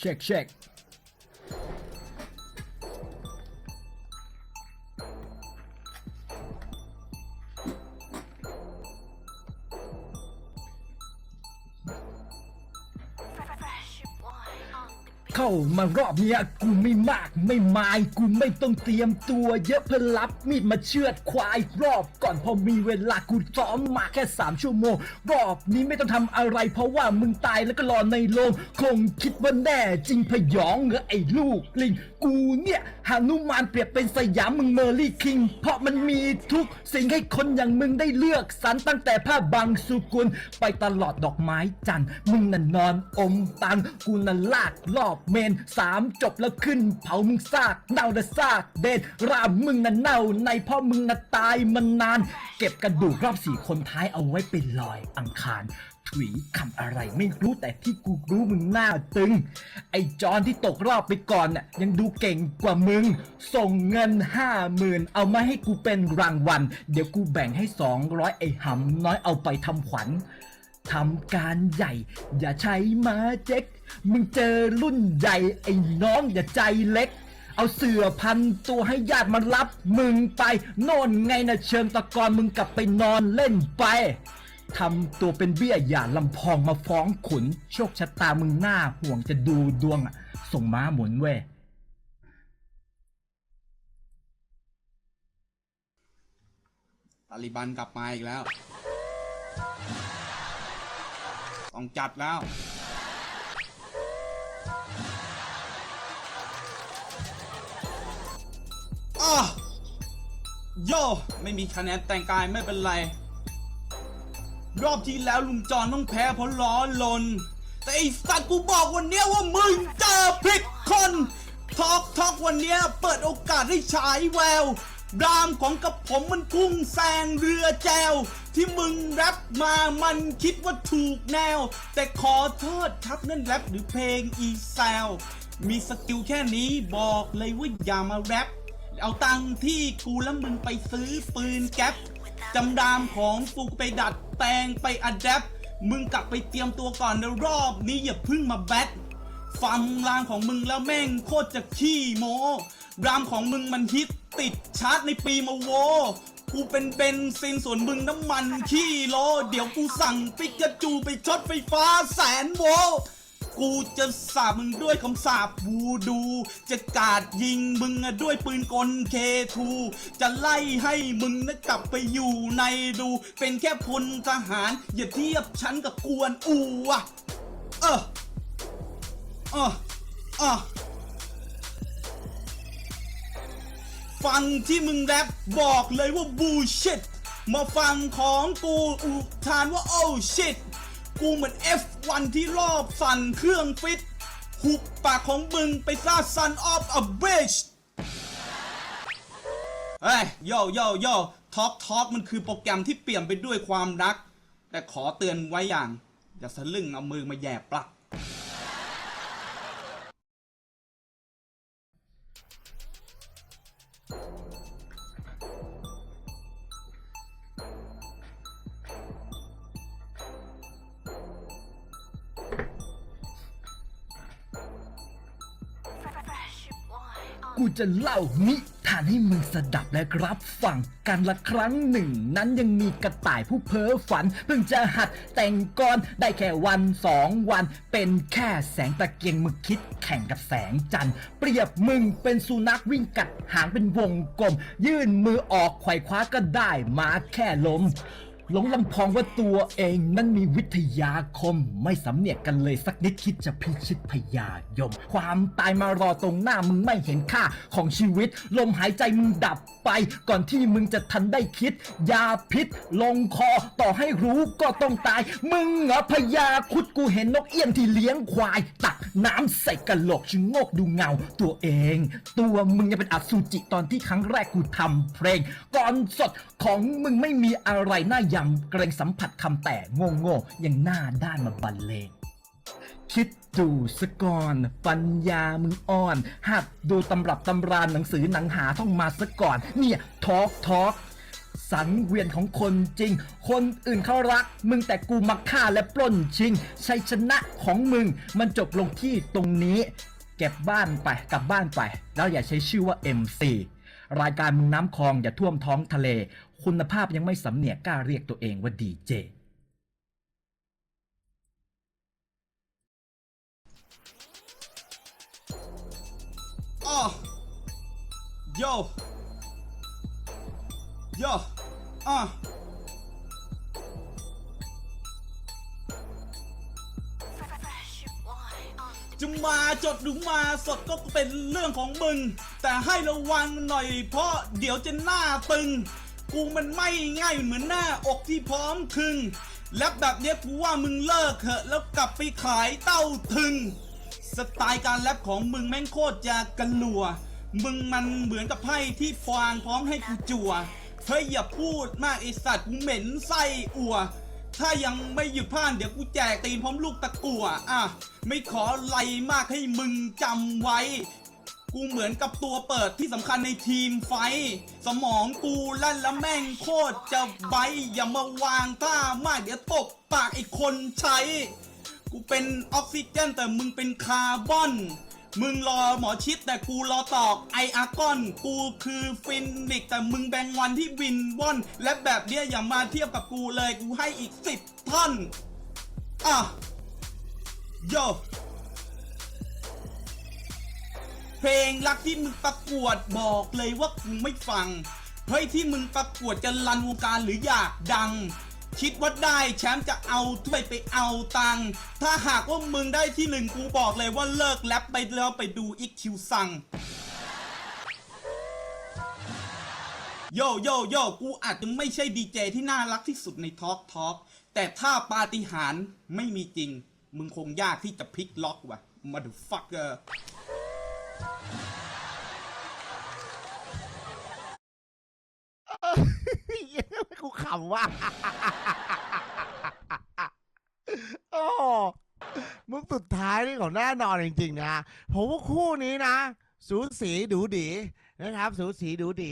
เช็ เข้ามารอบเนี้ยกูไม่มากไม่มายกูไม่ต้องเตรียมตัวเยอะเพื่อรับมีดมาเชือดควายรอบก่อนพอมีเวลากูซ้อมมาแค่ 3 ชั่วโมง รอบนี้ไม่ต้องทำอะไร เพราะว่ามึงตายแล้วก็รอในโรงคงคิดว่าแน่จริงพยองเหรอไอ้ลูกลิง กูเนี่ยหานุมานเปรียบเป็นสยามมึงเมอร์ลี่คิง เพราะมันมีทุกสิ่งให้คนอย่างมึงได้เลือกสรรตั้งแต่ผ้าบางสุกุลไปตลอดดอกไม้จันทร์มึงน่ะนอนอมตังกูน่ะลากรอบเมนสามจบแล้วขึ้น เผามึงซากเน่าแต่ซากเด็ดรามมึงน่ะเน่า ในพราะมึงน่ะตายมานาน เก็บกระดูกรอบสี่คนท้ายเอาไว้เป็นลอยอังคารถุยคำอะไรไม่รู้แต่ที่กูรู้มึงหน้าตึง ไอจอนที่ตกรอบไปก่อนน่ะยังดูเก่งกว่ามึง ส่งเงินห้าหมื่นเอามาให้กูเป็นรางวัล เดี๋ยวกูแบ่งให้สองร้อยไอหำน้อยเอาไปทำขวัญทำการใหญ่ อย่าใช้มาเจ๊ก มึงเจอรุ่นใหญ่ไอ้น้องอย่าใจเล็ก เอาเสือพันตัวให้ญาติมารับ มึงไปโน่นไงนะเชิงตะกอนมึงกลับไปนอนเล่นไปทำตัวเป็นเบี้ยอย่าลำพองมาฟ้องขุน โชคชะตามึงหน้าห่วงจะดูดวงอะ ส่งม้าหมุนเว้ยตาลิบันกลับมาอีกแล้ว ต้องจัดแล้ว อ้อโยไม่มีคะแนนแต่งกายไม่เป็นไร รอบที่แล้วลุงจอนต้องแพ้เพราะล้อลน แต่ไอสัตว์กูบอกวันเนี้ยว่ามึงเจอผิดคนทอกทอกวันเนี้ยเปิดโอกาสให้ฉายแววดามของกับผมมันพุ่งแซงเรือแจว ที่มึงแรปมามันคิดว่าถูกแนว แต่ขอโทษครับนั่นแรปหรือเพลงอีแซว มีสกิลแค่นี้บอกเลยว่าอย่ามาแรป เอาตังค์ที่กูแล้วมึงไปซื้อปืนแก๊ปจำดามของกูไปดัดแปลงไปอัดแอปมึงกลับไปเตรียมตัวก่อนในรอบนี้อย่าเพึ่งมาแบทฟังรามของมึงแล้วแม่งโคตรจะขี้โมรามของมึงมันฮิตติดชาร์ตในปีมาโวกูเป็นเบนซินส่วนมึงน้ำมันขี้โล เดี๋ยวกูสั่งปิกาจูไปช็อตไฟฟ้าแสนโว กูจะสาบมึงด้วยคำสาบวูดู จะกาดยิงมึงด้วยปืนกลเคทูจะไล่ให้มึงนะกลับไปอยู่ในดู เป็นแค่พลทหาร อย่าเทียบฉันกับกวนอูอะเออเออเออฟังที่มึงแรปบอกเลยว่าบูชิตมาฟังของกูอุทานว่าโอ้ชิต กูเหมือน F1 ที่รอบสั่นเครื่องฟิต หุบปากของมึงไปซาซันออฟอเบชเฮ้ยโยโยโยท็อกท็อกมันคือโปรแกรมที่เปลี่ยนไปด้วยความรัก แต่ขอเตือนไว้อย่าง อย่าสะลึ่งเอามือมาแย่ปลัก กูจะเล่านิทานให้มึงสดับและรับฟังกันละครั้งหนึ่ง นั้นยังมีกระต่ายผู้เพ้อฝัน เพิ่งจะหัดแต่งกรได้แค่วันสองวัน เป็นแค่แสงตะเกียงมึงคิดแข่งกับแสงจันทร์เปรียบมึงเป็นสุนัขวิ่งกัดหางเป็นวงกลม ยื่นมือออกไขว่คว้าก็ได้มาแค่ลม หลงลำพองว่าตัวเองนั้นมีวิทยาคม ไม่สำเนียกกันเลยสักนิดคิดจะพิชิตพยายม ความตายมารอตรงหน้ามึงไม่เห็นค่าของชีวิต ลมหายใจมึงดับไป ก่อนที่มึงจะทันได้คิด ยาพิษ ลงคอต่อให้รู้ก็ต้องตาย มึงเหรอพยาคุดกูเห็นนกเอี้ยนที่เลี้ยงควาย ตักน้ำใส่กระโหลกชะโงกดูเงา ตัวเอง ตัวมึงยังเป็นอสุจิตอนที่ครั้งแรกกูทำเพลงก่อนสดของมึงไม่มีอะไรน่ายาำเกรงสัมผัสคำแต่โง่โง่ยังหน้าด้านมาบรรเลงคิดดูสก่อนปัญญามึงอ่อน หัดดูตำรับตำรานหนังสือหนังหาท่องมาสก่อน เนี่ยทอกทอกสังเวียนของคนจริง คนอื่นเขารัก มึงแต่กูมาฆ่าและปล้นชิง ชัยชนะของมึง มันจบลงที่ตรงนี้ เก็บบ้านไปกลับบ้านไป แล้วอย่าใช้ชื่อว่า MC รายการมึงน้ำคลองอย่าท่วมท้องทะเล คุณภาพยังไม่สำเนียกกล้าเรียกตัวเองว่าดีเจอ้อโยโยอะ จะมาจดหรือมาสดก็เป็นเรื่องของมึง แต่ให้ระวังหน่อยเพราะเดี๋ยวจะหน้าตึง กูมันไม่ง่ายเหมือนหน้าอกที่พร้อมคึง และแบบเนี้ยกูว่ามึงเลิกเถอะแล้วกลับไปขายเต้าถึง สไตล์การแรปของมึงแม่งโคตรจะกันลัว มึงมันเหมือนกับไพ่ที่ฟางพร้อมให้กูจั่วเฮ้ยอย่าพูดมากไอสัตว์กูเหม็นไส้อัว ถ้ายังไม่หยุดพลาดเดี๋ยวกูแจกตีนพร้อมลูกตะกั่วอะ ไม่ขอไล่มากให้มึงจำไว้ กูเหมือนกับตัวเปิดที่สำคัญในทีมไฟ สมองกูลั่นและแม่งโคตรจะไบอย่ามาวางท่ามากเดี๋ยวตบปากไอ้คนใช้ กูเป็นออกซิเจนแต่มึงเป็นคาร์บอน มึงรอหมอชิดแต่กูรอตอกไออาร์กอน กูคือฟินนิกแต่มึงแบงวันที่วินวอน และแบบเนี้ยอย่ามาเทียบกับกูเลยกูให้อีกสิบท่อนอะโยเพลงรักที่มึงประกวดบอกเลยว่ากูไม่ฟังเฮ้ยที่มึงประกวดจะรันวงการหรืออยากดัง คิดว่าได้แชมป์จะเอาถ้วยไปเอาตังค์ถ้าหากว่ามึงได้ที่หนึ่งกูบอกเลยว่าเลิกแรปไปแล้วไปดูอีกคิวซังโยโยโยกูอาจจะไม่ใช่ดีเจที่น่ารักที่สุดในทอล์กทอล์กแต่ถ้าปาฏิหาริย์ไม่มีจริง มึงคงยากที่จะพลิกล็อกว่ะมาดูฟักเกอร์กูขำว่ะ อ้มุกสุดท้ายนี่ของแน่นอนจริงๆนะผมว่าคู่นี้นะ สูสีดูดีนะครับ สูสีดูดี